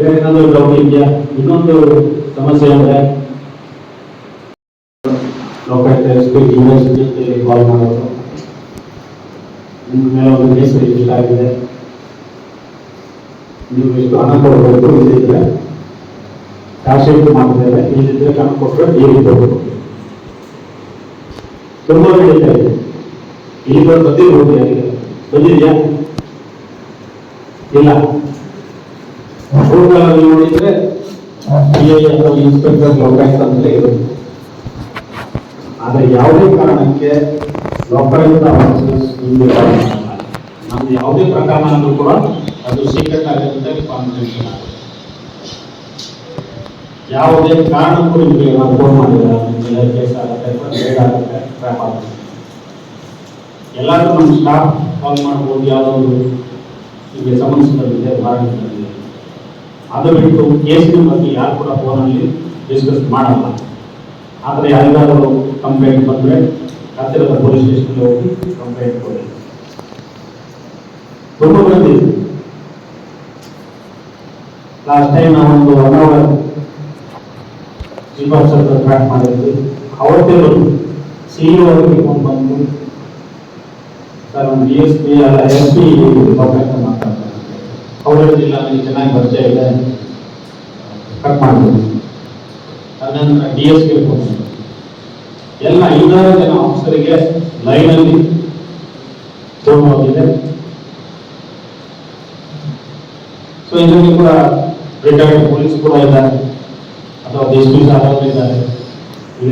ಬೇರೆ ಏನಾದರೂ ಡೌಟ್ ಇದೆಯಾ ಇನ್ನೊಂದು ಸಮಸ್ಯೆ ಅಂದರೆ Lokayukta S P university call ಮಾಡೋದು ನಿಮ್ಮ ಮೇಲೆ ಒಂದು ಕೇಸ್ ರಿಜಿಸ್ಟರ್ ಆಗಿದೆ ನೀವು ಎಷ್ಟು ಹಣ ಕೊಡಬೇಕು ಇಲ್ಲಿದ್ರೆ ಚಾರ್ಜ್ ಶೀಟ್ ಮಾಡ್ತೇವೆ ಇಲ್ಲಿದ್ರೆ ಹಣ ಕೊಟ್ಟರೆ ಈ ಕೊಡಬೇಕು ತುಂಬ ನಡೀತಾ ಇದೆ ಇಲ್ಲಿ ಬಂದು ಬಂದಿ ಹೋಗಿ ಆಗಿದೆ ಬಂದಿದೆಯಾ ಇಲ್ಲ ರೂಲ್ಗಳಲ್ಲಿ ನೋಡಿದ್ರೆ ಇನ್ಸ್ಪೆಕ್ಟರ್ ಲೋಕಾಯುಕ್ತ ಅಂತಲೇ ಇರುತ್ತೆ ಆದರೆ ಯಾವುದೇ ಕಾರಣಕ್ಕೆ ಲೋಕಾಯುಕ್ತ ಆಫೀಸರ್ಸ್ ಹಿಂದೆ ನಮ್ದು ಯಾವುದೇ ಪ್ರಕರಣ ಅಂದ್ರೂ ಕೂಡ ಅದು ಸೀಕ್ರೆಟ್ ಆಗಿರುತ್ತೆ ಕಾನ್ಫಿಡೆನ್ಷಿಯಲ್ ಆಗುತ್ತೆ ಯಾವುದೇ ಕಾರಣಕ್ಕೂ ನಿಮಗೆ ನಾವು ಫೋನ್ ಮಾಡಿಲ್ಲ ನಿಮಗೆ ಕೇಸ್ ಆಗುತ್ತೆ ಬೇಡ ಆಗುತ್ತೆ ಟ್ರ್ಯಾಪ್ ಆಗುತ್ತೆ. ಎಲ್ಲರೂ ನಮ್ಮ ಸ್ಟಾಫ್ ಕಾಲ್ ಮಾಡ್ಬೋದು, ಯಾವುದೋ ಒಂದು ನಿಮಗೆ ವಾರಂಟ್ ಬಂದಿದೆ ಅದು ಬಿಟ್ಟು ಕೇಸಿನ ಬಗ್ಗೆ ಯಾರು ಕೂಡ ಫೋನಲ್ಲಿ ಡಿಸ್ಕಸ್ ಮಾಡಲ್ಲ ಆದರೆ ಯಾರಿಗಾದರೂ ಕಂಪ್ಲೇಂಟ್ ಬಂದರೆ ಹತ್ತಿರದ ಪೊಲೀಸ್ ಸ್ಟೇಷನ್ಗೆ ಹೋಗಿ ಕಂಪ್ಲೇಂಟ್ ಕೊಡಿ ತುಂಬ ಮಂದಿ ಲಾಸ್ಟ್ ಟೈಮ್ ನಾವೊಂದು one hour chief officer track ಮಾಡಿದ್ವಿ ಅವತ್ತೇ ಬಂದು ಸಿ ಇ ಅವರಿಗೆ ಫೋನ್ ಬಂದು ಸರ್ ಒಂದು ಡಿ ಎಸ್ ಪಿ ಅಲ್ಲ ಎಸ್ ಪಿ ಲೋಕಾಯುಕ್ತ ಮಾತಾಡ್ತಾರೆ ಅವ್ರು ಹೇಳಿಲ್ಲ ನನಗೆ ಚೆನ್ನಾಗಿ ಪರಿಚಯ ಇದೆ ಕಟ್ ಅದನಂತರ ಡಿ ಎಸ್ ಫೋನ್ ಎಲ್ಲ ಐದಾರು ಜನ ಆಫೀಸರಿಗೆ ಲೈನಲ್ಲಿ ಹೋಗಿದೆ ಸೊ ಇದರಲ್ಲಿ ಕೂಡ ರಿಟೈರ್ಡ್ ಪೊಲೀಸ್ ಕೂಡ ಇದ್ದಾರೆ. ಅಥವಾ ದೇಶ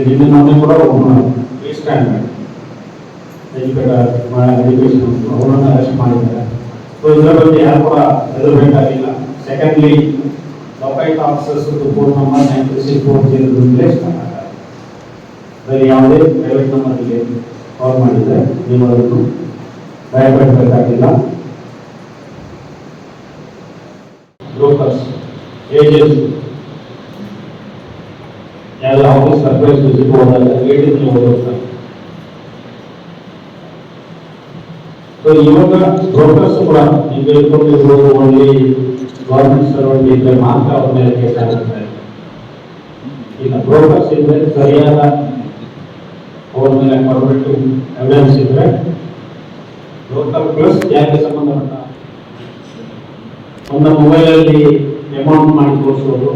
ನಿನ್ನೆ ಮೊನ್ನೆ ಕೂಡ ಎಜುಕೇಟರ್ ಅವರನ್ನು ಅರೆಸ್ಟ್ ಮಾಡಿದ್ದಾರೆ ಸೊ ಇದರ ಬಗ್ಗೆ ಯಾರು ಕೂಡ ಹೆದರಬೇಕಾಗಿಲ್ಲ secondly Lokayukta officers phone number nine three six four zero place ಅದರಲ್ಲಿ ಯಾವುದೇ ಪ್ರೈವೇಟ್ ನಂಬರ್ಗೆ ಕಾಲ್ ಮಾಡಿದರೆ ನೀವು ಅದನ್ನು ಭಯಪಡಬೇಕಾಗಿಲ್ಲ ಬ್ರೋಕರ್ಸ್ ಏಜೆಂಟ್ಸ್ ಯಾವ್ದು ಆಫೀಸ್ ಸರ್ಪ್ರೈಸ್ ವಿಸಿಟ್ ಹೋದಾಗ ಏಟಿಂದ ಹೋಗ್ತಾರೆ ಇವಾಗ ಬ್ರೋಕರ್ಸ್ ಕೂಡ ಈಗ ಹೇಳ್ಕೊಂಡಿರ್ಬೋದು ಓನ್ಲಿ ಗೌರ್ಮೆಂಟ್ ಸರ್ವೆಂಟ್ ಇದ್ರೆ ಮಾತ್ರ ಅವ್ರ ಮೇಲೆ ಕೇಸ್ ಆಗುತ್ತೆ ಈಗ ಬ್ರೋಕರ್ಸ್ ಇದ್ರೆ ಸರಿಯಾದ ಅವ್ರ ಮೇಲೆ ಪರ್ಮಿಟ್ ಎವಿಡೆನ್ಸ್ ಇದ್ರೆ ಬ್ರೋಕರ್ ಪ್ಲಸ್ ಯಾಕೆ ಸಂಬಂಧಪಟ್ಟ ಒಂದು ಮೊಬೈಲಲ್ಲಿ ಅಮೌಂಟ್ ಮಾಡಿ ತೋರಿಸೋದು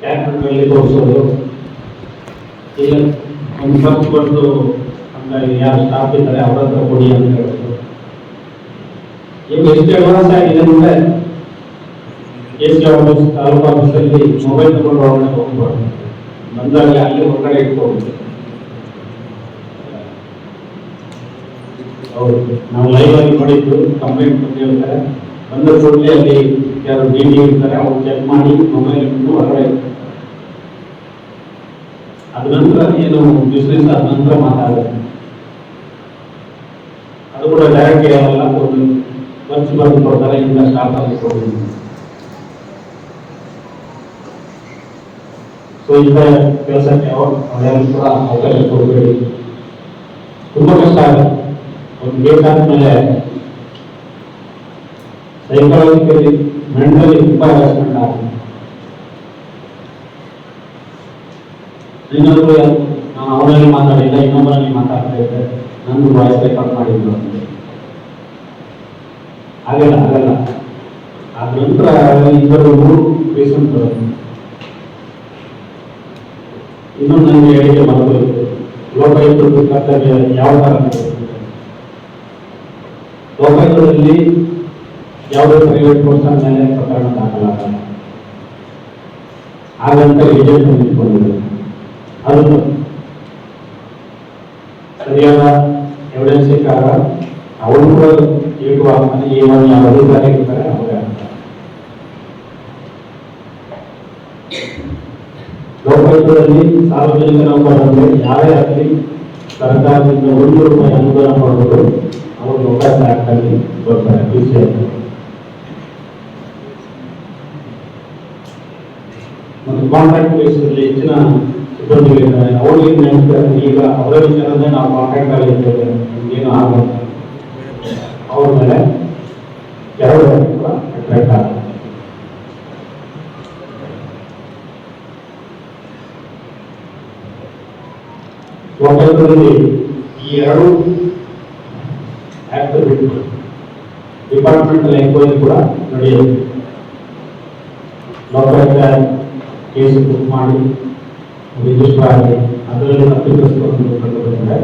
ಕ್ಯಾಲ್ಕುಲೇಟರಲ್ಲಿ ತೋರಿಸೋದು, ಇಲ್ಲ ಒಂದು ಖರ್ಚು ಬಂದು ಹಂಗಾಗಿ ಯಾರು ಸ್ಟಾಫ್ ಇದ್ದಾರೆ ಅವರ ಹತ್ರ ಕೊಡಿ ಅಂತ ಹೇಳೋದು ಈಗ ಎಷ್ಟು ಅಡ್ವಾನ್ಸ್ ಆಗಿದೆ ಅಂದ್ರೆ ಎ ಸಿ ಆಫೀಸ್ ತಾಲೂಕು ಆಫೀಸಲ್ಲಿ ಮೊಬೈಲ್ ತಗೊಂಡು ಒಳಗಡೆ ಹೋಗ್ಬಾರ್ದು ಬಂದಾಗ ಅಲ್ಲಿ ಹೊರಗಡೆ ಇಟ್ಕೊಂಡು ಹೌದು ನಾವು ಲೈವ್ ಆಗಿ ನೋಡಿದ್ದು ಕಂಪ್ಲೇಂಟ್ ಬಂದು ಹೇಳ್ತಾರೆ ಬಂದ ಕೂಡಲೇ ಅಲ್ಲಿ ಯಾರು ಡಿ ಡಿ ಇರ್ತಾರೆ ಅವ್ರು ಚೆಕ್ ಮಾಡಿ ಮೊಬೈಲ್ ಇಟ್ಟು ಹೊರಗಡೆ ಅದ ನಂತರ ಏನು ಬಿಸ್ನೆಸ್ ಆದ ನಂತರ ಮಾತಾಡೋದು ಅದು ಕೂಡ ಡೈರೆಕ್ಟ್ ಹೇಳಲ್ಲ ಒಂದು ಖರ್ಚು ಬಂದು ಕೊಡ್ತಾರೆ ಇಂಥ ಸ್ಟಾಫ್ ಅಲ್ಲಿ ಕೊಡಿ ಸೊ ಇಂಥ ಕೆಲಸಕ್ಕೆ ಅವ್ರು ಅವರೆಲ್ಲರೂ ಕೂಡ ಅವಕಾಶ ಕೊಡಬೇಡಿ ತುಂಬಾ ಕಷ್ಟ ಆಗುತ್ತೆ ಒಂದು ಗೇಟ್ ಆದ್ಮೇಲೆ ಸೈಕಾಲಜಿಕಲಿ ಮೆಂಟಲಿ ತುಂಬಾ ಹ್ಯಾರಾಸ್ಮೆಂಟ್ ಆಗುತ್ತೆ ಇನ್ನೊಂದು ನಾನು ಅವರಲ್ಲಿ ಮಾತಾಡಿಲ್ಲ ಇನ್ನೊಬ್ಬರಲ್ಲಿ ಮಾತಾಡ್ತಾ ಇದ್ದೆ ನಂದು ವಾಯ್ಸ್ ರೆಕಾರ್ಡ್ ಮಾಡಿದ್ರು ಅಂತ ಆಗಲ್ಲ ಆಗಲ್ಲ ಆ ನಂತರ ಇಬ್ಬರು ಪೇಷಂಟ್ ಇನ್ನೊಂದು ನನಗೆ ಹೇಳಿಕೆ ಮಾಡೋದು ಲೋಕಾಯುಕ್ತರು ಕರ್ತವ್ಯ ಯಾವ ಥರ? ಲೋಕಾಯುಕ್ತದಲ್ಲಿ ಯಾವುದೇ ಪ್ರೈವೇಟ್ ಪರ್ಸನ್ ಮೇಲೆ ಪ್ರಕರಣ ದಾಖಲಾಗಲ್ಲ. ಹಾಗಂತ ಏಜೆಂಟ್ ನಿಂತ್ಕೊಂಡಿದೆ ಅದು ಸರಿಯಾದ ಎವಿಡೆನ್ಸ್ ಸಿಕ್ಕಾಗ ಅವರು ಕೂಡ ಅಧಿಕಾರಿ ಇರ್ತಾರೆ ಅವರೇ ಆಗ್ತಾರೆ ಲೋಕಾಯುಕ್ತದಲ್ಲಿ ಸಾರ್ವಜನಿಕ ನೌಕರರಿಗೆ ಯಾರೇ ಆಗಲಿ ಸರ್ಕಾರದಿಂದ ಒಂದು ರೂಪಾಯಿ ಅನುದಾನ ಮಾಡಬಹುದು ಅವರು ಲೋಕಾಯುಕ್ತ ಆಕ್ಟ್ ಅಲ್ಲಿ ಬರ್ತಾರೆ ಸಿ ಮತ್ತು ಕಾಂಟ್ರಾಕ್ಟ್ ಬೇಸಿಸಲ್ಲಿ ಹೆಚ್ಚಿನ ಸಿಬ್ಬಂದಿಗಳಿದ್ದಾರೆ. ಅವರಿಗೆ ನೆನಪಿದ್ದಾರೆ ಈಗ ಅವರ ವಿಚಾರನೇ ನಾವು ಕಾಂಟ್ರಾಕ್ಟ್ ಇದ್ದೇವೆ ಏನು ಆಗುತ್ತೆ ಮೇಲೆ ಎರಡು ಕೂಡ ಎಫೆಕ್ಟ್ ಆಗುತ್ತೆ ಈ ಎರಡು ಆಕ್ಟ್ ಬಿಟ್ಟು ಡಿಪಾರ್ಟ್ಮೆಂಟಲ್ ಎಂಕ್ವೈರಿ ಕೂಡ ನಡೆಯುತ್ತೆ ಲೋಕಾಯುಕ್ತ ಕೇಸ್ ಬುಕ್ ಮಾಡಿ ರಿಜಿಸ್ಟರ್ ಆಗಿ ಅದರಲ್ಲಿ ತಪ್ಪಿತಸ್ಥರನ್ನು ಕಂಡುಬಂದರೆ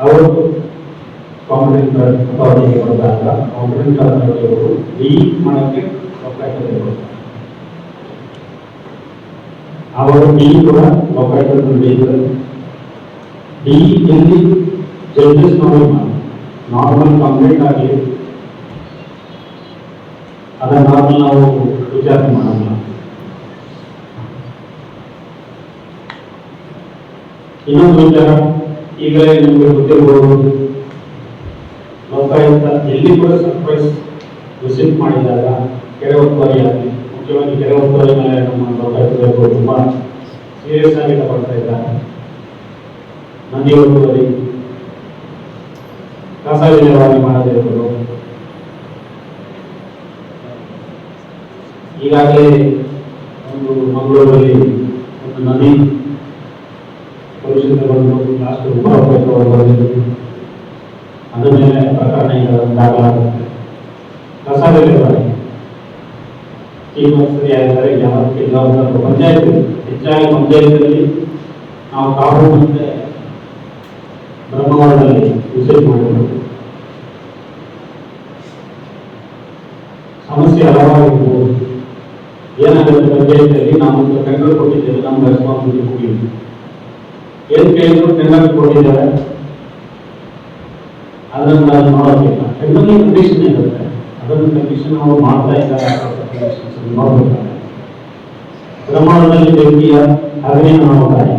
ಅವರು ಕಾಂಪಿಟೆಂಟ್ ಅಥಾರಿಟಿಗೆ ಬಂದಾಗ ಕಾಂಪಿಟೆಂಟ್ ಅಥಾರಿಟಿಯವರು ಈ ಮಾಡಕ್ಕೆ ಲೋಕಾಯುಕ್ತತೆ ಕೊಡ್ತಾರೆ ಅವರು ಡಿ ಕೂಡ ಲೋಕಾಯುಕ್ತದಲ್ಲಿ ಇದ್ದಾರೆ ಡಿ ಎಲ್ಲಿ ಜಡ್ಜಸ್ ನೋಡಿ ನಾರ್ಮಲ್ ಕಂಪ್ಲೇಂಟ್ ಆಗಲಿ ಅದನ್ನ ನಾರ್ಮಲ್ ನಾವು ವಿಚಾರಣೆ ಮಾಡಲ್ಲ ಇನ್ನೊಂದು ವಿಚಾರ ಈಗಲೇ ನಿಮಗೆ ಗೊತ್ತಿರಬಹುದು ಲೋಕಾಯುಕ್ತ ಎಲ್ಲಿ ಕೂಡ ಸರ್ಪ್ರೈಸ್ ವಿಸಿಟ್ ಮಾಡಿದಾಗ ಕೆರೆ ಒತ್ತುವರಿ ಆಗಲಿ ಮುಖ್ಯವಾಗಿ ಕೆರೆ ಒತ್ತುವರಿ ಮೇಲೆ ನಮ್ಮ ಲೋಕಾಯುಕ್ತರು ತುಂಬ ಸೀರಿಯಸ್ ಆಗಿ ತಗೊಳ್ತಾ ಇದ್ದಾರೆ ನದಿ ಒತ್ತುವರಿ ಕಸ ವಿಲೇವಾರಿ ಮಾಡದಿರುವುದು ಈಗಾಗಲೇ ಒಂದು ಮಂಗಳೂರಲ್ಲಿ ಒಂದು ನದಿ ಕಲುಷಿತಗೊಂಡು ಲಾಸ್ಟ್ ಬಂದಿದ್ದು ಅದ್ರ ಮೇಲೆ ವಿಲೇವಾರಿ ಈ ವರ್ಷ ಆಗಿದ್ದಾರೆ ಯಾವತ್ತಿಗೆ ಜವಾಬ್ದಾರ ಪಂಚಾಯತ್ ಹೆಚ್ಚಾಗಿ ಪಂಚಾಯತ್ನಲ್ಲಿ ನಾವು ಕಾಪು ಮತ್ತೆ ಬ್ರಹ್ಮವರದಲ್ಲಿ ವಿಸಿಟ್ ಮಾಡಿದ್ರು ಸಮಸ್ಯೆ ಹಲವಾರು ಇರ್ಬೋದು ಏನಾಗುತ್ತೆ ಪಂಚಾಯತಿಯಲ್ಲಿ ನಾವು ಟೆಂಡರ್ ಕೊಟ್ಟಿದ್ದೇವೆ ನಮ್ಮ ರೆಸ್ಪಾನ್ಸಿಬಿಲಿಟಿ ಏನ್ ಕೇಳಿದ್ರು ಟೆಂಡರ್ ಕೊಟ್ಟಿದ್ದಾರೆ? ಅದನ್ನ ನಾವು ನೋಡೋದಿಲ್ಲ ಟೆಂಡರ್ ಕಂಡೀಷನ್ ಇರುತ್ತೆ ಅದನ್ನು ಕಂಡೀಷನ್ ಅವರು ಮಾಡ್ತಾ ಇದ್ದಾರೆ conditions ಅನ್ನು ನೋಡ್ಬೇಕಾದ್ರೆ ಬ್ರಹ್ಮಾಂಡದಲ್ಲಿ ಬೆಂಕಿಯ ಅಗ್ನಿ ನೋಡ್ತಾರೆ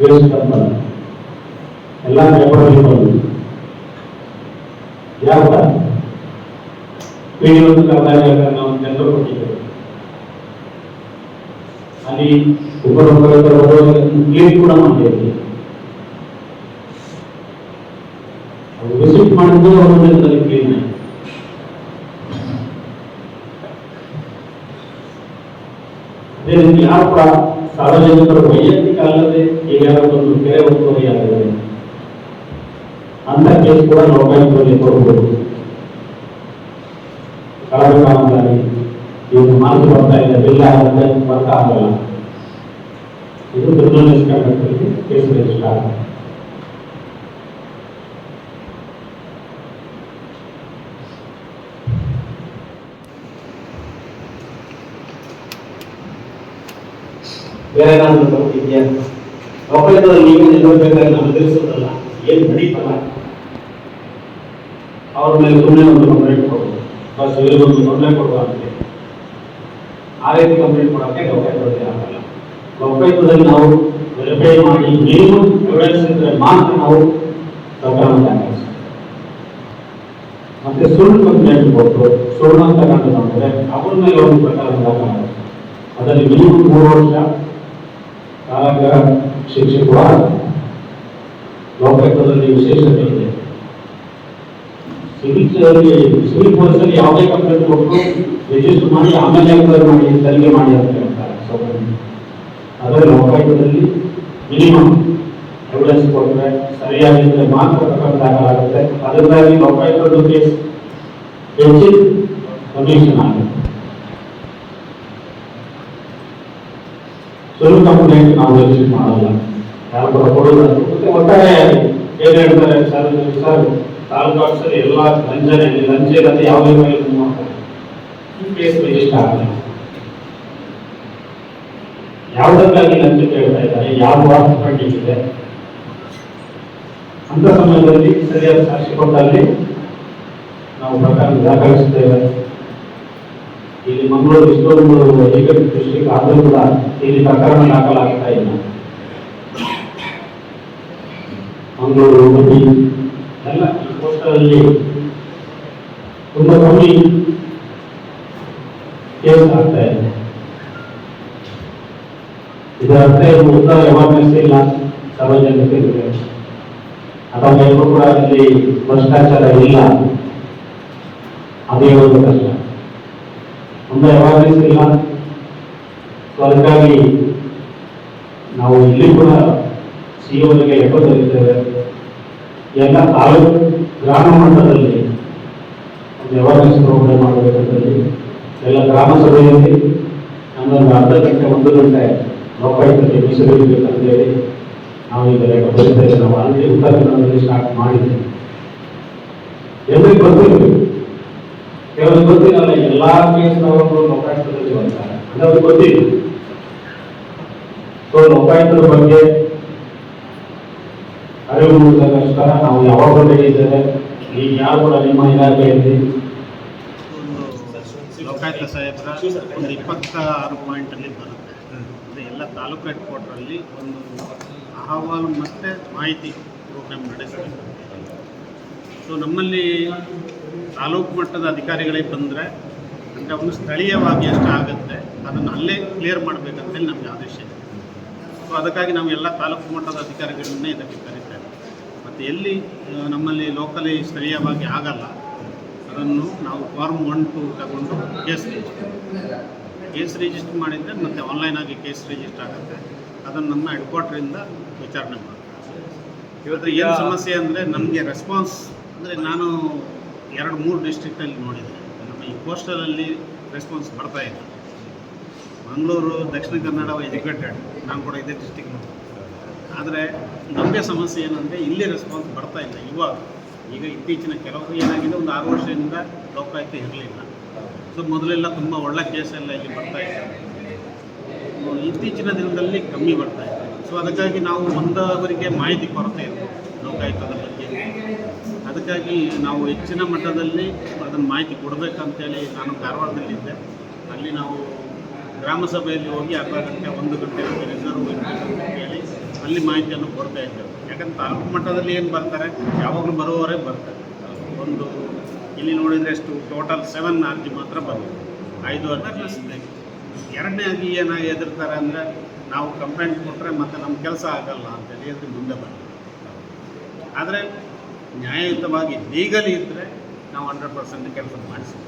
ವೇಸ್ಟ್ ಕಂಪನಿ ಎಲ್ಲ ಪೇಪರಲ್ಲಿ ಬಂದು ಯಾವ ಪೀಡಿ ಒಂದು ಕರ್ನಾಟಕ ನಾವು ಟೆಂಡರ್ ಕೊಟ್ಟಿದ್ದೇವೆ ಅಲ್ಲಿ ಉಪರೊಬ್ಬರ ಕ್ಲೀನ್ ಕೂಡ ಮಾಡಿದ್ದೀವಿ ಅವರು ವಿಸಿಟ್ ಮಾಡಿದ್ದು ಅವರ ದಿನದಲ್ಲಿ ಕ್ಲೀನ್ ಆಯ್ತು ಅದೇ ರೀತಿ ಯಾರು ಕೂಡ ಸಾರ್ವಜನಿಕರು ವೈಯಕ್ತಿಕ ಅಲ್ಲದೆ ಈಗ ಯಾರೋ ಒಂದು ಕೆರೆ ಒತ್ತುವರಿ ಆಗಿದೆ ಅಂತ ಕೇಸ್ ಕೂಡ ಲೋಕಾಯುಕ್ತದಲ್ಲಿ ಕೊಡಬಹುದು ಕಳೆದ ಕಾಲದಲ್ಲಿ ಇವರು ಮಾತು ಬರ್ತಾ ಇದೆ ಬಿಲ್ ಆಗುತ್ತೆ ಬರ್ತಾ ಆಗಲ್ಲ ಇದು ಕ್ರಿಮಿನಲ್ ಮಿಸ್ಕಂಡಕ್ಟಲ್ಲಿ ಕೇಸ್ ರಿಜಿಸ್ಟರ್ ಆಗುತ್ತೆ ಬೇರೆ ಏನಾದರೂ ಡೌಟ್ ಇದೆಯಾ ಲೋಕಾಯುಕ್ತದಲ್ಲಿ ನೀವು ನಿಲ್ಲಬೇಕಾದ್ರೆ ನಾವು ತಿಳಿಸೋದಲ್ಲ ಏನು ನಡೀತಲ್ಲ ಅವ್ರ ಮೇಲೆ ಸುಮ್ಮನೆ ಒಂದು ಕಂಪ್ಲೇಂಟ್ ಕೊಡೋದು ಬಸ್ ಇವರಿಗೆ ಒಂದು ಕಂಪ್ಲೇಂಟ್ ಕೊಡುವ ಅಂತೇಳಿ ಆ ರೀತಿ ಕಂಪ್ಲೇಂಟ್ ಕೊಡೋಕ್ಕೆ ಲೋಕಾಯುಕ್ತದಲ್ಲಿ ಆಗಲ್ಲ ಲೋಕಾಯುಕ್ತದಲ್ಲಿ ನಾವು ವೆರಿಫೈ ಮಾಡಿ ಮಿನಿಮಮ್ ಎವಿಡೆನ್ಸ್ ಇದ್ರೆ ಮಾತ್ರ ನಾವು ಪ್ರಕರಣ ದಾಖಲಿಸ್ತೀವಿ ಮತ್ತೆ ಸುಳ್ಳು ಕಂಪ್ಲೇಂಟ್ ಕೊಟ್ಟು ಸುಳ್ಳು ಅಂತ ಕಂಡು ಬಂದರೆ ಅವ್ರ ಮೇಲೆ ಒಂದು ಪ್ರಕರಣ ದಾಖಲಾಗುತ್ತೆ ಅದರಲ್ಲಿ ಮಿನಿಮಮ್ ಮೂರು ವರ್ಷ ಕಾರಾಗೃಹ ಶಿಕ್ಷೆ ಕೂಡ ಲೋಕಾಯುಕ್ತದಲ್ಲಿ ವಿಶೇಷತೆ ಇದೆ ಸಿವಿಲ್ ಸಿವಿಲ್ ಪೊಲೀಸಲ್ಲಿ ಯಾವುದೇ ಕಂಪ್ಲೇಂಟ್ ಕೊಟ್ಟು ರಿಜಿಸ್ಟರ್ ಮಾಡಿ, ಆಮೇಲೆ ಎಂಕ್ವೈರಿ ಮಾಡಿ, ತನಿಖೆ ಮಾಡಿ ಅಂತ ಹೇಳ್ತಾರೆ ಅದರಲ್ಲಿ ಲೋಕಾಯುಕ್ತದಲ್ಲಿ ಮಿನಿಮಮ್ ಎವಿಡೆನ್ಸ್ ಕೊಟ್ಟರೆ ಸರಿಯಾಗಿದ್ದರೆ ಮಾತ್ರ ಪ್ರಕರಣ ದಾಖಲಾಗುತ್ತೆ ಅದರಿಂದಾಗಿ ಲೋಕಾಯುಕ್ತದ ಕೇಸ್ ಹೆಚ್ಚಿನ ಕಮಿಷನ್ ಆಗುತ್ತೆ. ಸುಳ್ಳು ಕಂಪ್ಲೇಂಟ್ ನಾವು ರಿಜಿಸ್ಟರ್ ಮಾಡಲ್ಲ. ಯಾರು ಕೂಡ ಕೊಡೋದು ಮತ್ತೆ ಒಟ್ಟಾರೆ ಏನ್ ಹೇಳ್ತಾರೆ ಸರ್ ಸರ್ ತಾಲೂಕು ಎಲ್ಲ ಲಂಚನೆ ಲಂಚ ಇರತ್ತೆ ಯಾವುದೇ ಮೇಲೆ ಮಾಡ್ತಾರೆ. ಈ ಆಗಲ್ಲ. ಯಾವುದಕ್ಕಾಗಿ ಲಂಚ ಕೇಳ್ತಾ ಇದ್ದಾರೆ, ಯಾವ ವಾಸ್ತು ಪೆಂಡಿಂಗ್ ಇದೆ? ಅಂತ ಸಮಯದಲ್ಲಿ ಸರಿಯಾದ ಸಾಕ್ಷಿ ಕೊಟ್ಟಲ್ಲಿ ನಾವು ಪ್ರಕರಣ ದಾಖಲಿಸುತ್ತೇವೆ. ಇಲ್ಲಿ ಮಂಗಳೂರು ಇಷ್ಟೊಂದು ಏಕ ದೃಷ್ಟಿಗೆ ಆದರೂ ಕೂಡ ಇಲ್ಲಿ ಪ್ರಕರಣ ದಾಖಲಾಗ್ತಾ ಇಲ್ಲ. ಮಂಗಳೂರು ಉಡುಪಿ ಎಲ್ಲ ಕೋಸ್ಟಲ್ಲಿ ತುಂಬ ಕಮ್ಮಿ ಕೇಸ್ ಆಗ್ತಾ ಇದೆ. ಇದರ ಅರ್ಥ ಉತ್ತರ ಎಮರ್ಜೆನ್ಸಿ ಇಲ್ಲ. ಸಾರ್ವಜನಿಕರಿಗೆ ಅಥವಾ ಎಲ್ಲರೂ ಕೂಡ ಇಲ್ಲಿ ಭ್ರಷ್ಟಾಚಾರ ಇಲ್ಲ. ಅದೇ ಒಂದು ಕಷ್ಟ. ಎಮರ್ಜೆನ್ಸಿ ಇಲ್ಲ ಸೊ ಅದಕ್ಕಾಗಿ ನಾವು ಇಲ್ಲಿ ಕೂಡ ಸಿ ಅವರಿಗೆ ಲೆಕ್ಕ ಬರೀತೇವೆ ಎಲ್ಲ ತಾಲೂಕು ಗ್ರಾಮ ಮಟ್ಟದಲ್ಲಿ ಅವೇರ್ನೆಸ್ ಪ್ರೋಗ್ರಾಮ್ ಮಾಡಬೇಕಂತೇಳಿ. ಎಲ್ಲ ಗ್ರಾಮ ಸಭೆಯಲ್ಲಿ ನಮ್ಮೊಂದು ಅರ್ಧ ಗಂಟೆ ಒಂದು ಗಂಟೆ ಲೋಕಾಯುಕ್ತಕ್ಕೆ ಮೀಸಲಿಡಬೇಕಂತೇಳಿ ನಾವು ಈಗ ಲೆಕ್ಕ ನಾವು ಅಲ್ಲಿ ಉತ್ತರ ಕನ್ನಡದಲ್ಲಿ ಸ್ಟಾರ್ಟ್ ಮಾಡಿದ್ದೇವೆ. ಎಲ್ಲರಿಗೂ ಗೊತ್ತಿರಬೇಕು ಕೆಲವರು ಗೊತ್ತಿರಲ್ಲ ಎಲ್ಲಾ ಕೇಸ್ನವರು ಲೋಕಾಯುಕ್ತದಲ್ಲಿ ಗೊತ್ತಿಲ್ಲ. ಸೊ ಲೋಕಾಯುಕ್ತರ ಬಗ್ಗೆ ಅರಿವು ಮೂಡಿಸೋದಕ್ಕೋಸ್ಕರ ನಾವು ಯಾವಾಗ ಬಂದಿದ್ದೇವೆ, ಈಗ ಯಾರು ಕೂಡ ನಿಮ್ಮ ಇಲಾಖೆಯಲ್ಲಿ ಲೋಕಾಯುಕ್ತ ಸಾಹೇಬರ, ಒಂದು ಇಪ್ಪತ್ತ ಆರು ಪಾಯಿಂಟಲ್ಲಿ ಬರುತ್ತೆ. ಅಂದರೆ ಎಲ್ಲ ತಾಲೂಕು ಹೆಡ್ ಒಂದು ಅಹವಾಲು ಮತ್ತು ಮಾಹಿತಿ ಪ್ರೋಗ್ರಾಮ್ ನಡೆಸಬೇಕು ಸೊ ನಮ್ಮಲ್ಲಿ ತಾಲೂಕು ಮಟ್ಟದ ಅಧಿಕಾರಿಗಳಿಗೆ ಬಂದರೆ ಅಂದರೆ ಒಂದು ಸ್ಥಳೀಯವಾಗಿ ಎಷ್ಟು ಆಗುತ್ತೆ ಅದನ್ನು ಅಲ್ಲೇ ಕ್ಲಿಯರ್ ಮಾಡಬೇಕಂತೇಳಿ ನಮಗೆ ಆದೇಶ ಇದೆ. ಸೊ ಅದಕ್ಕಾಗಿ ನಾವು ಎಲ್ಲ ತಾಲೂಕು ಮಟ್ಟದ ಅಧಿಕಾರಿಗಳನ್ನೇ ಇದಕ್ಕೆ ಕರೀತೇವೆ. ಮತ್ತು ಎಲ್ಲಿ ನಮ್ಮಲ್ಲಿ ಲೋಕಲಿ ಸ್ಥಳೀಯವಾಗಿ ಆಗಲ್ಲ ಅದನ್ನು ನಾವು ಫಾರ್ಮ್ ಒನ್ ಟು ತಗೊಂಡು ಕೇಸ್ ರಿಜಿಸ್ಟರ್ ಕೇಸ್ ರಿಜಿಸ್ಟರ್ ಮಾಡಿದರೆ ಮತ್ತು ಆನ್ಲೈನ್ ಆಗಿ ಕೇಸ್ ರಿಜಿಸ್ಟರ್ ಆಗುತ್ತೆ. ಅದನ್ನು ನಮ್ಮ ಹೆಡ್ ಕ್ವಾರ್ಟ್ರಿಂದ ವಿಚಾರಣೆ ಮಾಡ್ತಾರೆ ಇವತ್ತು ಏನು ಸಮಸ್ಯೆ ಅಂದರೆ ನಮಗೆ ರೆಸ್ಪಾನ್ಸ್ ಅಂದರೆ ನಾನು ಎರಡು ಮೂರು ಡಿಸ್ಟ್ರಿಕ್ಟಲ್ಲಿ ನೋಡಿದೆ ನಮ್ಮ ಈ ಕೋಸ್ಟಲಲ್ಲಿ ರೆಸ್ಪಾನ್ಸ್ ಬರ್ತಾ ಇದೆ ಮಂಗಳೂರು, ದಕ್ಷಿಣ ಕನ್ನಡ ಎಜುಕೇಟೆಡ್ ನಾನು ಕೂಡ ಇದೇ ಡಿಸ್ಟಿಕ್ ಆದರೆ ನಮಗೆ ಸಮಸ್ಯೆ ಏನಂದರೆ ಇಲ್ಲಿ ರೆಸ್ಪಾನ್ಸ್ ಬರ್ತಾ ಇಲ್ಲ ಇವಾಗ. ಈಗ ಇತ್ತೀಚಿನ ಕೆಲವು ಏನಾಗಿದೆ, ಒಂದು ಆರು ವರ್ಷದಿಂದ ಲೋಕಾಯುಕ್ತ ಇರಲಿಲ್ಲ. ಸೊ ಮೊದಲೆಲ್ಲ ತುಂಬ ಒಳ್ಳೆ ಕೇಸೆಲ್ಲ ಇಲ್ಲಿ ಬರ್ತಾ ಇದೆ ಇತ್ತೀಚಿನ ದಿನದಲ್ಲಿ ಕಮ್ಮಿ ಬರ್ತಾ ಇದೆ. ಸೊ ಅದಕ್ಕಾಗಿ ನಾವು ಒಂದವರಿಗೆ ಮಾಹಿತಿ ಕೊರತೆ ಇರ್ಬೋದು ಲೋಕಾಯುಕ್ತದ ಬಗ್ಗೆ. ಅದಕ್ಕಾಗಿ ನಾವು ಹೆಚ್ಚಿನ ಮಟ್ಟದಲ್ಲಿ ಅದನ್ನು ಮಾಹಿತಿ ಕೊಡಬೇಕಂತೇಳಿ ನಾನು ಕಾರವಾರದಲ್ಲಿದ್ದೆ ಅಲ್ಲಿ ನಾವು ಗ್ರಾಮ ಸಭೆಯಲ್ಲಿ ಹೋಗಿ ಅರ್ಧ ಗಂಟೆ ಒಂದು ಗಂಟೆ ರಿಸರ್ವ್ ಹೇಳಿ ಅಲ್ಲಿ ಮಾಹಿತಿಯನ್ನು ಕೊಡ್ತಾ ಇದ್ದೇವೆ. ಯಾಕಂದ್ರೆ ತಾಲೂಕು ಮಟ್ಟದಲ್ಲಿ ಏನು ಬರ್ತಾರೆ? ಯಾವಾಗಲೂ ಬರುವವರೇ ಬರ್ತಾರೆ. ಒಂದು ಇಲ್ಲಿ ನೋಡಿದರೆ ಎಷ್ಟು ಟೋಟಲ್ ಸೆವೆನ್ ಅರ್ಜಿ ಮಾತ್ರ ಬಂದಿದೆ. ಐದು ಅಂತ ಕಳಿಸಿದ್ದೆ ಎರಡನೇ ಆಗಿ ಏನಾಗಿ ಎದುರ್ತಾರೆ ಅಂದರೆ ನಾವು ಕಂಪ್ಲೇಂಟ್ ಕೊಟ್ಟರೆ ಮತ್ತೆ ನಮ್ಮ ಕೆಲಸ ಆಗಲ್ಲ ಅಂತೇಳಿ ಮುಂದೆ ಬಂದಿದೆ. ಆದರೆ ನ್ಯಾಯಯುತವಾಗಿ ಲೀಗಲಿ ಇದ್ದರೆ ನಾವು ಹಂಡ್ರೆಡ್ ಪರ್ಸೆಂಟ್ ಕೆಲಸ ಮಾಡಿಸ್ತೀವಿ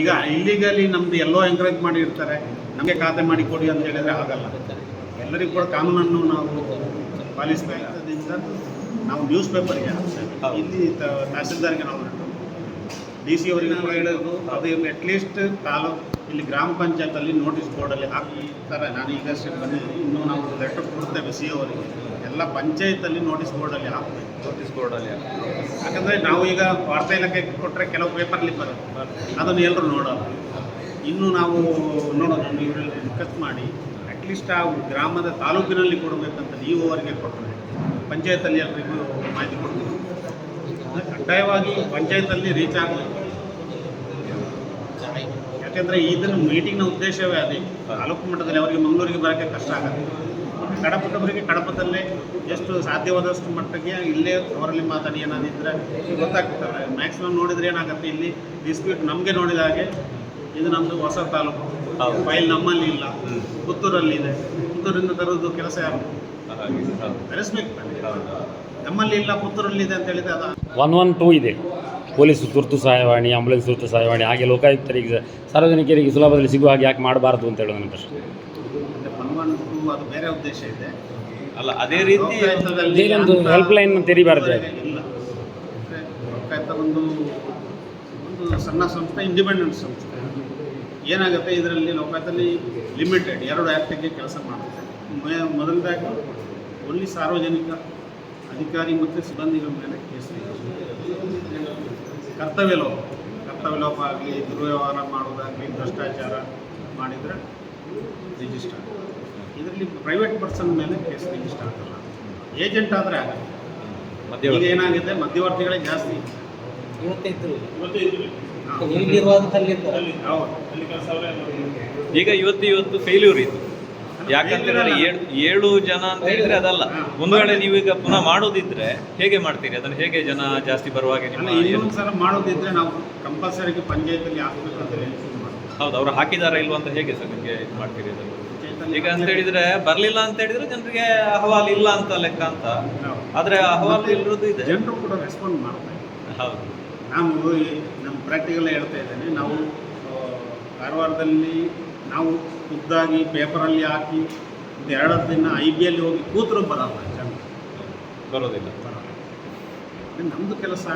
ಈಗ ಇಲ್ಲಿಗಲಿ ನಮ್ದು ಎಲ್ಲೋ ಎಂಕರೇಜ್ ಮಾಡಿರ್ತಾರೆ ನಮಗೆ ಖಾತೆ ಮಾಡಿ ಕೊಡಿ ಅಂತ ಹೇಳಿದ್ರೆ ಆಗಲ್ಲ. ಎಲ್ಲರಿಗೂ ಕೂಡ ಕಾನೂನನ್ನು ನಾವು ಪಾಲಿಸಬೇಕಾದ್ರಿಂದ ನಾವು ನ್ಯೂಸ್ ಪೇಪರ್ಗೆ ಇಲ್ಲಿ ತಹಸೀಲ್ದಾರ್ಗೆ ನಾವು ಡಿ ಸಿ ಅವರಿಗೆ ಕೂಡ ಹೇಳೋದು ಅದು ಅಟ್ಲೀಸ್ಟ್ ತಾಲೂಕು ಇಲ್ಲಿ ಗ್ರಾಮ ಪಂಚಾಯತಲ್ಲಿ ನೋಟಿಸ್ ಬೋರ್ಡಲ್ಲಿ ಹಾಕ್ತಾರೆ. ನಾನು ಈಗಷ್ಟೇ ಬಂದಿದ್ದೀನಿ. ಇನ್ನೂ ನಾವು ಲೆಟರ್ ಕೊಡ್ತೇವೆ ಸಿ ಅವರಿಗೆ. ಎಲ್ಲ ಪಂಚಾಯತಲ್ಲಿ ನೋಟಿಸ್ ಬೋರ್ಡಲ್ಲಿ ಹಾಕ್ಬೇಕು ನೋಟಿಸ್ ಬೋರ್ಡಲ್ಲಿ ಯಾಕಂದರೆ ನಾವು ಈಗ ವಾರ್ತಾ ಇಲಾಖೆ ಕೊಟ್ಟರೆ ಕೆಲವು ಪೇಪರ್ಲಿ ಬರುತ್ತೆ. ಅದನ್ನು ಎಲ್ಲರೂ ನೋಡೋಲ್ಲ. ಇನ್ನು ನಾವು ನೋಡೋಣ ನೀವು ಡಿಸ್ಕಸ್ ಮಾಡಿ ಅಟ್ಲೀಸ್ಟ್ ಆ ಗ್ರಾಮದ ತಾಲೂಕಿನಲ್ಲಿ ಕೊಡಬೇಕಂತ ನೀವು ಅವರಿಗೆ ಕೊಟ್ಟರೆ ಪಂಚಾಯತಲ್ಲಿ ಎಲ್ಲರಿಗೂ ಮಾಹಿತಿ ಕೊಡ್ತೀವಿ. ಕಡ್ಡಾಯವಾಗಿ ಪಂಚಾಯತಲ್ಲಿ ರೀಚ್ ಆಗಬೇಕು ಯಾಕೆಂದರೆ ಇದನ್ನು ಮೀಟಿಂಗ್ನ ಉದ್ದೇಶವೇ ಅದೇ. ತಾಲೂಕು ಮಟ್ಟದಲ್ಲಿ ಅವರಿಗೆ ಮಂಗಳೂರಿಗೆ ಬರೋಕ್ಕೆ ಕಷ್ಟ ಆಗುತ್ತೆ. ಕಡಪದವರಿಗೆ ಕಡಪದಲ್ಲೇ ಎಷ್ಟು ಸಾಧ್ಯವಾದಷ್ಟು ಮಟ್ಟಿಗೆ ಇಲ್ಲೇ ಅವರಲ್ಲಿ ಮಾತಾಡಿ ಏನಾದಿದ್ರೆ ಗೊತ್ತಾಗ್ತದೆ. ಮ್ಯಾಕ್ಸಿಮಮ್ ನೋಡಿದ್ರೆ ಏನಾಗುತ್ತೆ ಇಲ್ಲಿ? ಡಿಸ್ಪ್ಯೂಟ್ ನಮಗೆ ನೋಡಿದ ಹಾಗೆ ಇದು ನಮ್ಮದು ಹೊಸ ತಾಲೂಕು. ಫೈಲ್ ನಮ್ಮಲ್ಲಿ ಇಲ್ಲ. ಪುತ್ತೂರಲ್ಲಿ ಇದೆ ಪುತ್ತೂರಿಂದ ತರೋದು ಕೆಲಸ ಯಾರು? ತರಿಸ್ಬೇಕು ತಾನೇ. ನಮ್ಮಲ್ಲಿ ಇಲ್ಲ ಪುತ್ತೂರಲ್ಲಿ ಇದೆ ಅಂತ ಹೇಳಿದ್ರೆ ಅದು ಒನ್ ಒನ್ ಟೂ ಇದೆ. ಪೊಲೀಸ್ ತುರ್ತು ಸಹಾಯವಾಣಿ ಆಂಬುಲೆನ್ಸ್ ತುರ್ತು ಸಹಾಯವಾಣಿ ಹಾಗೆ ಲೋಕಾಯುಕ್ತರಿಗೆ ಸಾರ್ವಜನಿಕರಿಗೆ ಸುಲಭದಲ್ಲಿ ಸಿಗುವ ಹಾಗೆ ಯಾಕೆ ಮಾಡಬಾರ್ದು ಅಂತ ಹೇಳೋದು ನನ್ನ ಪ್ರಶ್ನೆ. ಟೂ ಅದು ಬೇರೆ ಉದ್ದೇಶ ಇದೆ. ಅಲ್ಲ ಅದೇ ರೀತಿ ಅಂತ helpline ತೆರಿಬಾರ್ದು. ಇಲ್ಲ. ಲೋಕಾಯುಕ್ತ ಒಂದು ಒಂದು ಸಣ್ಣ ಸಂಸ್ಥೆ ಇಂಡಿಪೆಂಡೆಂಟ್ ಸಂಸ್ಥೆ. ಏನಾಗುತ್ತೆ ಇದರಲ್ಲಿ ಲೋಕಾಯುಕ್ತದಲ್ಲಿ ಲಿಮಿಟೆಡ್ ಎರಡು ಆ್ಯಕ್ಟಿಗೆ ಕೆಲಸ ಮಾಡುತ್ತೆ. ಮೊದಲನೇದಾಗಿ ಒಲ್ಲಿ ಓನ್ಲಿ ಸಾರ್ವಜನಿಕ ಅಧಿಕಾರಿ ಮತ್ತು ಸಿಬ್ಬಂದಿಗಳ ಮೇಲೆ ಕೇಸ್ ಕರ್ತವ್ಯ ಲೋಪ. ಕರ್ತವ್ಯ ಲೋಪ ಆಗಲಿ ದುರ್ವ್ಯವಹಾರ ಮಾಡೋದಾಗಲಿ ಭ್ರಷ್ಟಾಚಾರ ಮಾಡಿದರೆ ರಿಜಿಸ್ಟರ್ ಇದರಲ್ಲಿ ಪ್ರೈವೇಟ್ ಪರ್ಸನ್ ಮೇಲೆ ಕೇಸ್ ರಿಜಿಸ್ಟರ್ ಆಗಲ್ಲ. ಏಜೆಂಟ್ ಆದರೆ ಆಗಲ್ಲ. ಮಧ್ಯವರ್ತಿ. ಏನಾಗಿದೆ? ಮಧ್ಯವರ್ತಿಗಳೇ ಜಾಸ್ತಿ. ಹೌದು. ಈಗ ಇವತ್ತು ಇವತ್ತು ಫೇಲ್ಯೂರ್ ಇದು ಯಾಕಂತ ಹೇಳಿದ್ರೆ ಏಳು ಏಳು ಜನ ಅಂತ ಹೇಳಿದ್ರೆ ಅದಲ್ಲ. ಒಂದು ವೇಳೆ ನೀವು ಈಗ ಪುನಃ ಮಾಡೋದಿದ್ರೆ ಹೇಗೆ ಮಾಡ್ತೀರಿ? ಅದನ್ನು ಹೇಗೆ ಜನ ಜಾಸ್ತಿ ಬರುವ ಹಾಗೆ ನಿಮ್ಮ ಏನು- ಇನ್ನೊಂದು ಸಲ ಮಾಡೋದಿದ್ರೆ ನಾವು ಕಂಪಲ್ಸರಿ ಪಂಚಾಯತಲ್ಲಿ ಹಾಕ್ಬೇಕು ಅಂತ. ಹೌದು ಅವ್ರು ಹಾಕಿದಾರ ಇಲ್ವಾ ಅಂತ ಹೇಗೆ ಸರ್ ನಿಮಗೆ ಇದು ಮಾಡ್ತೀರಿ ಅದನ್ನು? ಈಗ ಅಂತ ಹೇಳಿದ್ರೆ ಬರ್ಲಿಲ್ಲ ಅಂತ ಹೇಳಿದ್ರೆ ಜನರಿಗೆ ಅಹವಾಲು ಇಲ್ಲ ಅಂತ ಲೆಕ್ಕ ಅಂತ ಆದ್ರೆ ಅಹವಾಲು ಇರೋದು ಇದೆ. ಜನರು ಕೂಡ ರೆಸ್ಪಾಂಡ್ ಮಾಡ್ತಾರೆ. ಹೌದು. ನಾನು ಈ ನಮ್ಮ ಪ್ರಾಕ್ಟಿಕಲ್ ಹೇಳ್ತಾ ಇದ್ದೇನೆ. ನಾವು ಕಾರವಾರದಲ್ಲಿ ನಾವು ಖುದ್ದಾಗಿ ಪೇಪರಲ್ಲಿ ಹಾಕಿ ಒಂದು ಎರಡು ದಿನ ಐ ಬಿ ಎಲ್ಲಿ ಹೋಗಿ ಕೂತರು ಬರಲ್ಲ ಜನ. ಬರೋದಿಲ್ಲ. ಬರಲ್ಲ. ನಮ್ಮದು ಕೆಲಸ